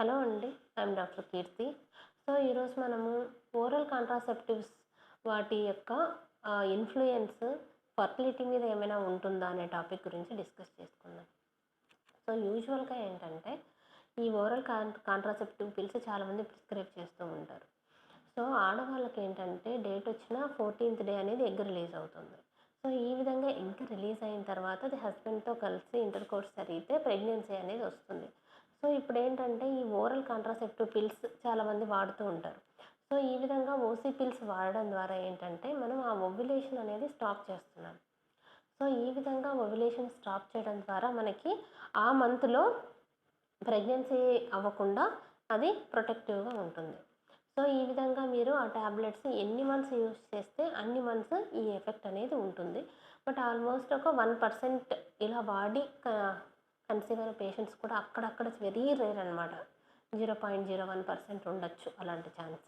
Hello అండి I'm doctor Keerthi. So ఈరోజు మనము ఓరల్ కాంట్రాసెప్టివ్స్ వాటి యొక్క ఇన్ఫ్లుయెన్స్ ఫర్టిలిటీ మీద ఏమైనా ఉంటుందా అనే టాపిక్ గురించి డిస్కస్ చేసుకుందాం. సో యూజువల్గా ఏంటంటే ఈ ఓరల్ కాన్ కాంట్రాసెప్టివ్ పిల్స్ చాలామంది ప్రిస్క్రైబ్ చేస్తూ ఉంటారు. సో ఆడవాళ్ళకి ఏంటంటే డేట్ వచ్చిన ఫోర్టీన్త్ డే అనేది ఎగ్ రిలీజ్ అవుతుంది. సో ఈ విధంగా ఎగ్ రిలీజ్ అయిన తర్వాత అది హస్బెండ్తో కలిసి ఇంటర్ కోర్స్ జరిగితే ప్రెగ్నెన్సీ అనేది వస్తుంది. సో ఇప్పుడు ఏంటంటే ఈ ఓరల్ కాంట్రాసెప్టివ్ పిల్స్ చాలామంది వాడుతూ ఉంటారు. సో ఈ విధంగా ఓసీ పిల్స్ వాడడం ద్వారా ఏంటంటే మనం ఆ ఒవ్యులేషన్ అనేది స్టాప్ చేస్తున్నాం. సో ఈ విధంగా ఒవ్యులేషన్ స్టాప్ చేయడం ద్వారా మనకి ఆ మంత్లో ప్రెగ్నెన్సీ అవ్వకుండా అది ప్రొటెక్టివ్గా ఉంటుంది. సో ఈ విధంగా మీరు ఆ ట్యాబ్లెట్స్ ఎన్ని మంత్స్ యూస్ చేస్తే అన్ని మంత్స్ ఈ ఎఫెక్ట్ అనేది ఉంటుంది. బట్ ఆల్మోస్ట్ ఒక వన్ పర్సెంట్ ఇలా వాడి కన్సీవ్ అయిన పేషెంట్స్ కూడా అక్కడక్కడ వెరీ రేర్ అనమాట zero point zero one percent ఉండొచ్చు అలాంటి ఛాన్స్.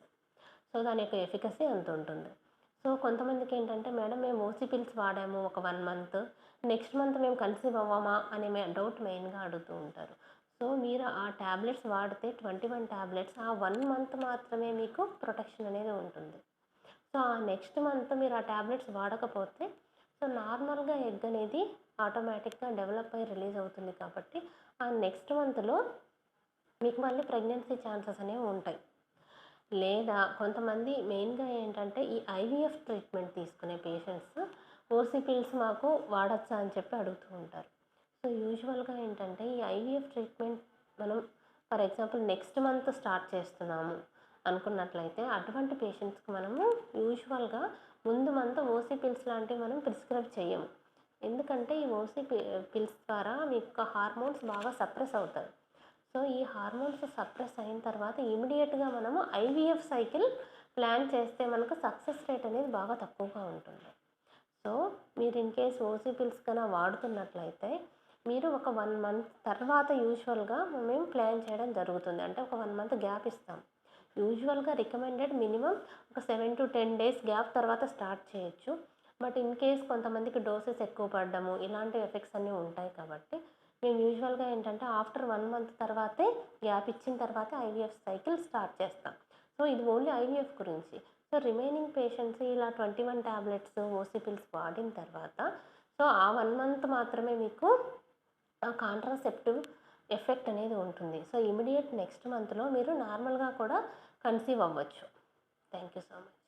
సో దాని యొక్క ఎఫికసీ అంత ఉంటుంది. సో కొంతమందికి ఏంటంటే మేడం మేము ఓసీ పిల్స్ వాడాము ఒక వన్ మంత్. నెక్స్ట్ మంత్ మేము కన్సీవ్ అవ్వమా? అనే మే డౌట్ మెయిన్గా అడుగుతూ ఉంటారు. సో మీరు ఆ ట్యాబ్లెట్స్ వాడితే ట్వంటీ వన్ ట్యాబ్లెట్స్ ఆ వన్ మంత్ మాత్రమే మీకు ప్రొటెక్షన్ అనేది ఉంటుంది. సో ఆ నెక్స్ట్ మంత్ మీరు ఆ ట్యాబ్లెట్స్ వాడకపోతే సో నార్మల్గా ఎగ్ అనేది ఆటోమేటిక్గా డెవలప్ అయ్యి రిలీజ్ అవుతుంది కాబట్టి ఆ నెక్స్ట్ మంత్లో మీకు మళ్ళీ ప్రెగ్నెన్సీ ఛాన్సెస్ అనేవి ఉంటాయి. లేదా కొంతమంది మెయిన్గా ఏంటంటే ఈ ఐవీఎఫ్ ట్రీట్మెంట్ తీసుకునే పేషెంట్స్ ఓసీ పిల్స్ మాకు వాడచ్చా అని చెప్పి అడుగుతూ ఉంటారు. సో యూజువల్గా ఏంటంటే ఈ ఐవీఎఫ్ ట్రీట్మెంట్ మనం for example next month start చేస్తున్నాము అనుకున్నట్లయితే అటువంటి పేషెంట్స్కి మనము యూజువల్గా ముందు మంత్ ఓసీ పిల్స్ లాంటివి మనం ప్రిస్క్రైబ్ చేయము ఎందుకంటే ఈ ఓసీ పిల్స్ ద్వారా మీ యొక్క హార్మోన్స్ బాగా సప్రెస్ అవుతాయి. సో ఈ హార్మోన్స్ సప్రెస్ అయిన తర్వాత ఇమీడియట్గా మనము ఐవీఎఫ్ సైకిల్ ప్లాన్ చేస్తే మనకు సక్సెస్ రేట్ అనేది బాగా తక్కువగా ఉంటుంది. సో మీరు ఇన్ కేస్ ఓసీ పిల్స్ కన్నా వాడుతున్నట్లయితే మీరు ఒక వన్ మంత్ తర్వాత యూజువల్గా మేము ప్లాన్ చేయడం జరుగుతుంది. అంటే ఒక వన్ మంత్ గ్యాప్ ఇస్తాం. యూజువల్గా రికమెండెడ్ మినిమం ఒక seven to ten days gap తర్వాత స్టార్ట్ చేయొచ్చు. బట్ ఇన్ కేస్ కొంతమందికి డోసెస్ ఎక్కువ పడ్డము ఇలాంటి ఎఫెక్ట్స్ అన్నీ ఉంటాయి కాబట్టి మేము యూజువల్గా ఏంటంటే ఆఫ్టర్ వన్ మంత్ తర్వాతే గ్యాప్ ఇచ్చిన తర్వాత ఐవీఎఫ్ సైకిల్ స్టార్ట్ చేస్తాం. సో ఇది ఓన్లీ ఐవీఎఫ్ గురించి. సో రిమైనింగ్ పేషెంట్స్ ఇలా twenty one tablets OC pills వాడిన తర్వాత సో ఆ వన్ మంత్ మాత్రమే మీకు కాంట్రాసెప్టివ్ ఎఫెక్ట్ అనేది ఉంటుంది. సో ఇమీడియట్ నెక్స్ట్ మంత్లో మీరు నార్మల్గా కూడా కన్సీవ్ అవ్వచ్చు. Thank you so much.